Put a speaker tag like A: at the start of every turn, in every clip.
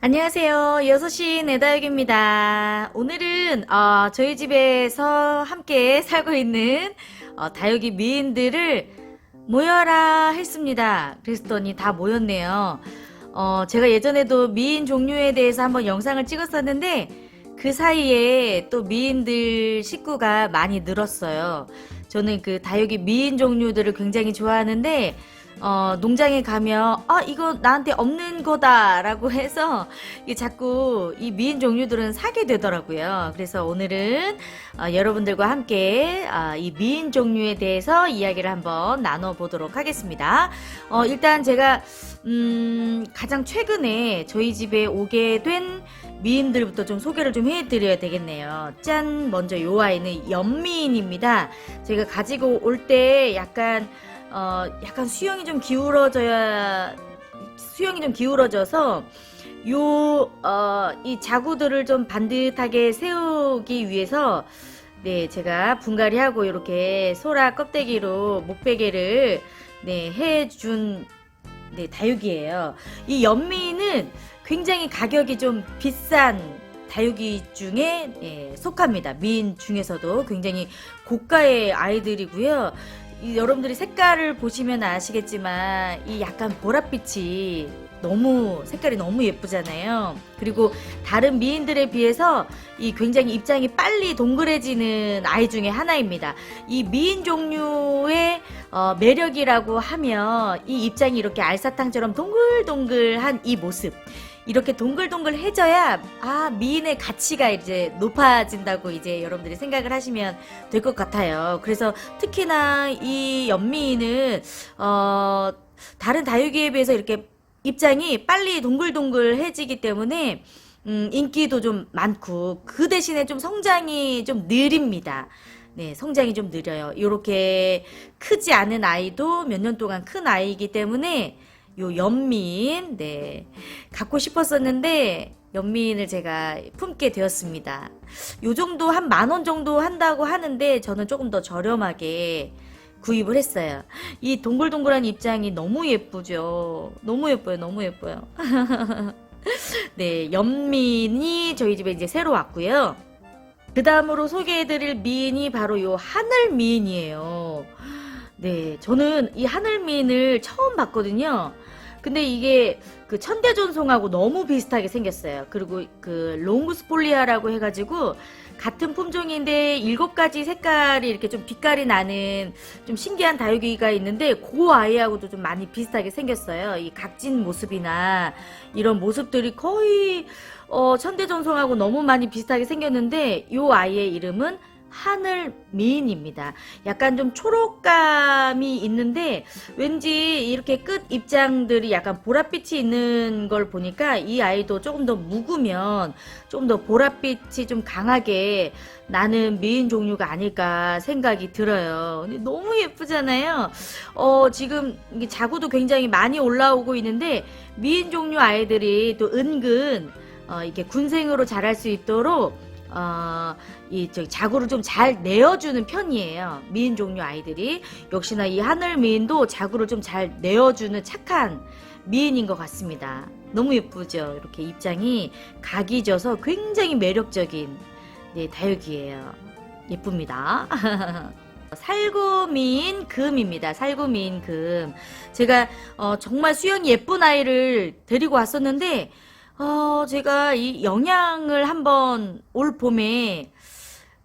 A: 안녕하세요. 6시 내다육입니다. 오늘은 어, 저희 집에서 함께 살고 있는 어, 다육이 미인들을 모여라 했습니다. 그랬더니 다 모였네요. 어, 제가 예전에도 미인 종류에 대해서 한번 영상을 찍었었는데 그 사이에 또 미인들 식구가 많이 늘었어요. 저는 그 다육이 미인 종류들을 굉장히 좋아하는데 어, 농장에 가면 아 이거 나한테 없는 거다라고 해서 이게 자꾸 이 미인 종류들은 사게 되더라고요. 그래서 오늘은 어, 여러분들과 함께 아, 이 미인 종류에 대해서 이야기를 한번 나눠 보도록 하겠습니다. 어, 일단 제가 음, 가장 최근에 저희 집에 오게 된 미인들부터 좀 소개를 좀 해드려야 되겠네요. 짠! 먼저 요 아이는 연미인입니다. 제가 가지고 올 때 약간 어, 약간 수영이 좀 기울어져야, 수영이 좀 기울어져서, 요, 어, 이 자구들을 좀 반듯하게 세우기 위해서, 네, 제가 분갈이하고 이렇게 소라 껍데기로 목베개를, 네, 해준, 네, 다육이에요. 이 연미는 굉장히 가격이 좀 비싼 다육이 중에 예, 속합니다. 미인 중에서도 굉장히 고가의 아이들이고요. 이 여러분들이 색깔을 보시면 아시겠지만 이 약간 보랏빛이 너무 색깔이 너무 예쁘잖아요. 그리고 다른 미인들에 비해서 이 굉장히 입장이 빨리 동그래지는 아이 중에 하나입니다. 이 미인 종류의 어, 매력이라고 하면 이 입장이 이렇게 알사탕처럼 동글동글한 이 모습. 이렇게 동글동글해져야 아 미인의 가치가 이제 높아진다고 이제 여러분들이 생각을 하시면 될 것 같아요. 그래서 특히나 이 연미인은 어 다른 다육이에 비해서 이렇게 입장이 빨리 동글동글해지기 때문에 음, 인기도 좀 많고 그 대신에 좀 성장이 좀 느립니다. 네, 성장이 좀 느려요. 이렇게 크지 않은 아이도 몇 년 동안 큰 아이이기 때문에 요 연민 네 갖고 싶었었는데 연민을 제가 품게 되었습니다. 요 정도 한 만 원 정도 한다고 하는데 저는 조금 더 저렴하게 구입을 했어요. 이 동글동글한 입장이 너무 예쁘죠. 너무 예뻐요. 너무 예뻐요. 네, 연민이 저희 집에 이제 새로 왔고요. 그 다음으로 소개해드릴 미인이 바로 요 하늘 미인이에요. 네, 저는 이 하늘 미인을 처음 봤거든요. 근데 이게 그 천대존송하고 너무 비슷하게 생겼어요. 그리고 그 롱구스폴리아라고 해가지고 같은 품종인데 일곱 가지 색깔이 이렇게 좀 빛깔이 나는 좀 신기한 다육이가 있는데 그 아이하고도 좀 많이 비슷하게 생겼어요. 이 각진 모습이나 이런 모습들이 거의 어, 천대전송하고 너무 많이 비슷하게 생겼는데 이 아이의 이름은 하늘 미인입니다. 약간 좀 초록감이 있는데 왠지 이렇게 끝 입장들이 약간 보랏빛이 있는 걸 보니까 이 아이도 조금 더 묵으면 조금 더 보랏빛이 좀 강하게 나는 미인 종류가 아닐까 생각이 들어요. 너무 예쁘잖아요. 어, 지금 자구도 굉장히 많이 올라오고 있는데 미인 종류 아이들이 또 은근 어, 이렇게 군생으로 자랄 수 있도록 어, 이 저기 자구를 좀 잘 내어주는 편이에요. 미인 종류 아이들이 역시나 이 하늘 미인도 자구를 좀 잘 내어주는 착한 미인인 것 같습니다. 너무 예쁘죠. 이렇게 입장이 각이 져서 굉장히 매력적인 네, 다육이에요. 예쁩니다. 살구미인 금입니다. 살구미인 금. 제가 어, 정말 수영이 예쁜 아이를 데리고 왔었는데 어, 제가 이 영양을 한번 올 봄에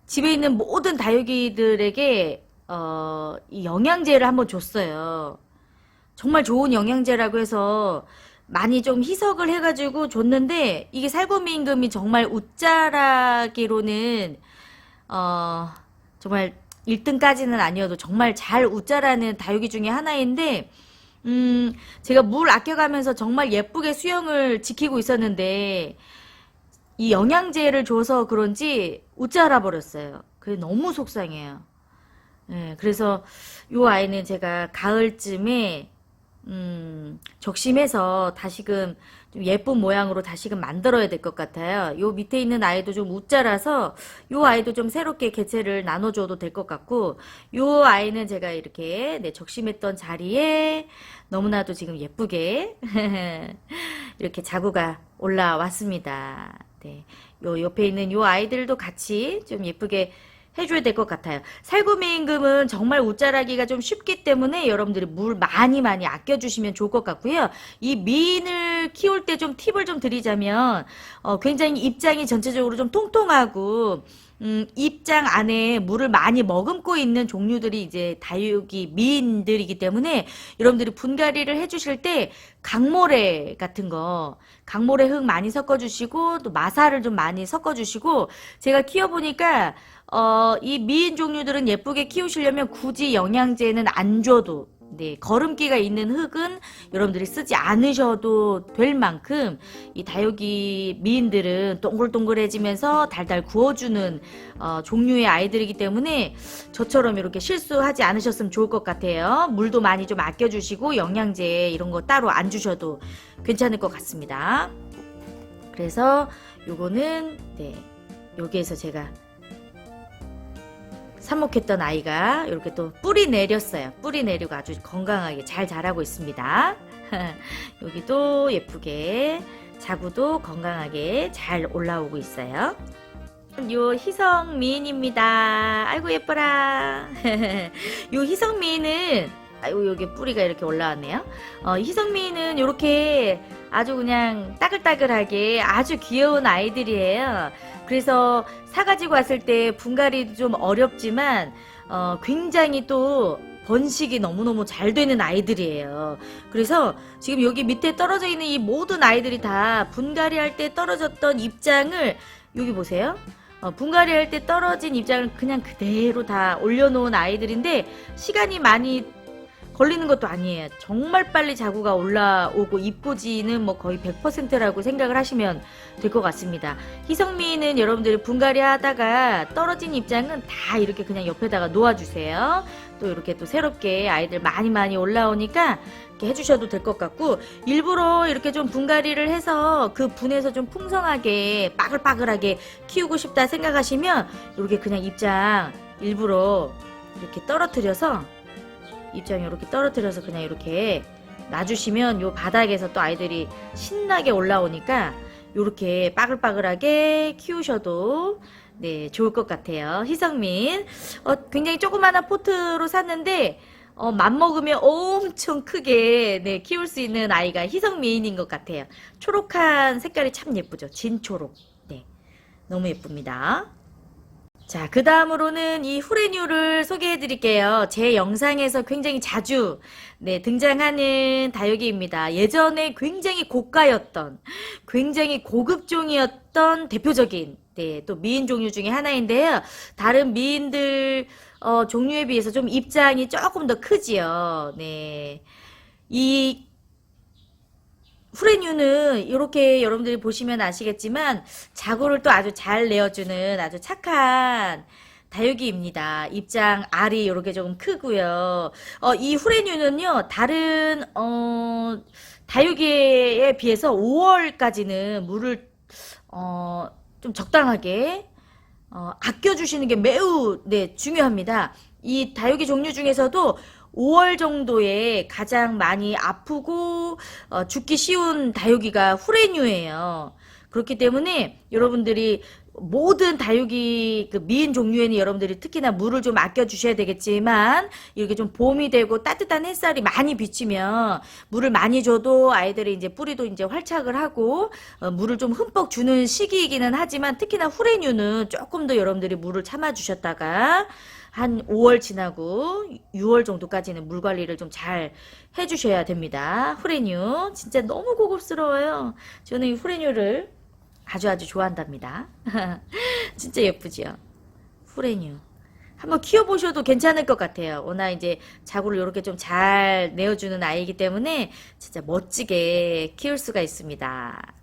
A: 집에 있는 모든 다육이들에게 어, 이 영양제를 한번 줬어요. 정말 좋은 영양제라고 해서 많이 좀 희석을 해가지고 줬는데 이게 살구미 임금이 정말 웃자라기로는 어, 정말 1등까지는 아니어도 정말 잘 웃자라는 다육이 중에 하나인데 음, 제가 물 아껴가면서 정말 예쁘게 수영을 지키고 있었는데, 이 영양제를 줘서 그런지 웃자라 버렸어요. 그게 너무 속상해요. 예, 그래서 요 아이는 제가 가을쯤에, 음, 적심해서 다시금 좀 예쁜 모양으로 다시금 만들어야 될 것 같아요. 요 밑에 있는 아이도 좀 웃자라서 요 아이도 좀 새롭게 개체를 나눠줘도 될 것 같고 요 아이는 제가 이렇게 네, 적심했던 자리에 너무나도 지금 예쁘게 이렇게 자구가 올라왔습니다. 네. 요 옆에 있는 요 아이들도 같이 좀 예쁘게 해줘야 될 것 같아요. 살구미임금은 정말 웃자라기가 좀 쉽기 때문에 여러분들이 물 많이 많이 아껴주시면 좋을 것 같고요. 이 미인을 키울 때 좀 팁을 좀 드리자면 어, 굉장히 입장이 전체적으로 좀 통통하고 음, 입장 안에 물을 많이 머금고 있는 종류들이 이제 다육이 미인들이기 때문에 여러분들이 분갈이를 해주실 때 강모래 같은 거 강모래 흙 많이 섞어주시고 또 마사를 좀 많이 섞어주시고 제가 키워보니까 어, 이 미인 종류들은 예쁘게 키우시려면 굳이 영양제는 안 줘도 네, 거름기가 있는 흙은 여러분들이 쓰지 않으셔도 될 만큼 이 다육이 미인들은 동글동글해지면서 달달 구워주는 어, 종류의 아이들이기 때문에 저처럼 이렇게 실수하지 않으셨으면 좋을 것 같아요. 물도 많이 좀 아껴주시고 영양제 이런 거 따로 안 주셔도 괜찮을 것 같습니다. 그래서 요거는 네 여기에서 제가 삽목했던 아이가 이렇게 또 뿌리 내렸어요. 뿌리 내리고 아주 건강하게 잘 자라고 있습니다. 여기도 예쁘게 자구도 건강하게 잘 올라오고 있어요. 요 희성 미인입니다. 아이고 예뻐라. 요 희성 미인은 아이고 여기 뿌리가 이렇게 올라왔네요. 어, 희성 미인은 이렇게 아주 그냥 따글따글하게 아주 귀여운 아이들이에요. 그래서 사가지고 왔을 때 분갈이도 좀 어렵지만 어, 굉장히 또 번식이 너무너무 잘 되는 아이들이에요. 그래서 지금 여기 밑에 떨어져 있는 이 모든 아이들이 다 분갈이 할 때 떨어졌던 입장을 여기 보세요. 어, 분갈이 할 때 떨어진 입장을 그냥 그대로 다 올려놓은 아이들인데 시간이 많이 걸리는 것도 아니에요. 정말 빨리 자구가 올라오고 입고지는 뭐 거의 100%라고 생각을 하시면 될 것 같습니다. 희성미는 여러분들이 분갈이 하다가 떨어진 입장은 다 이렇게 그냥 옆에다가 놓아주세요. 또 이렇게 또 새롭게 아이들 많이 많이 올라오니까 이렇게 해주셔도 될 것 같고 일부러 이렇게 좀 분갈이를 해서 그 분에서 좀 풍성하게 빠글빠글하게 키우고 싶다 생각하시면 이렇게 그냥 입장 일부러 이렇게 떨어뜨려서 입장 이렇게 떨어뜨려서 그냥 이렇게 놔주시면 요 바닥에서 또 아이들이 신나게 올라오니까 이렇게 빠글빠글하게 키우셔도 네 좋을 것 같아요. 희성민 어, 굉장히 조그마한 포트로 샀는데 어, 맘먹으면 엄청 크게 네 키울 수 있는 아이가 희성미인인 것 같아요. 초록한 색깔이 참 예쁘죠. 진초록. 네 너무 예쁩니다. 자, 그 다음으로는 이 후레뉴를 소개해 드릴게요. 제 영상에서 굉장히 자주 네, 등장하는 다육이입니다. 예전에 굉장히 고가였던, 굉장히 고급종이었던 대표적인 네, 또 미인 종류 중에 하나인데요. 다른 미인들 어, 종류에 비해서 좀 입장이 조금 더 크지요. 네. 이 후레뉴는 이렇게 여러분들이 보시면 아시겠지만 자구를 또 아주 잘 내어주는 아주 착한 다육이입니다. 입장 알이 이렇게 조금 크고요. 어, 이 후레뉴는요 다른 어, 다육이에 비해서 5월까지는 물을 어, 좀 적당하게 어, 아껴주시는 게 매우 네, 중요합니다. 이 다육이 종류 중에서도 5월 정도에 가장 많이 아프고 어, 죽기 쉬운 다육이가 후레뉴예요. 그렇기 때문에 여러분들이 모든 다육이 그 미인 종류에는 여러분들이 특히나 물을 좀 아껴 주셔야 되겠지만 이렇게 좀 봄이 되고 따뜻한 햇살이 많이 비치면 물을 많이 줘도 아이들이 이제 뿌리도 이제 활착을 하고 어, 물을 좀 흠뻑 주는 시기이기는 하지만 특히나 후레뉴는 조금 더 여러분들이 물을 참아 주셨다가 한 5월 지나고 6월 정도까지는 물 관리를 좀 잘 해주셔야 됩니다. 후레뉴 진짜 너무 고급스러워요. 저는 이 후레뉴를 아주 아주 좋아한답니다. 진짜 예쁘지요. 후레뉴. 한번 키워보셔도 괜찮을 것 같아요. 워낙 이제 자구를 이렇게 좀 잘 내어주는 아이이기 때문에 진짜 멋지게 키울 수가 있습니다.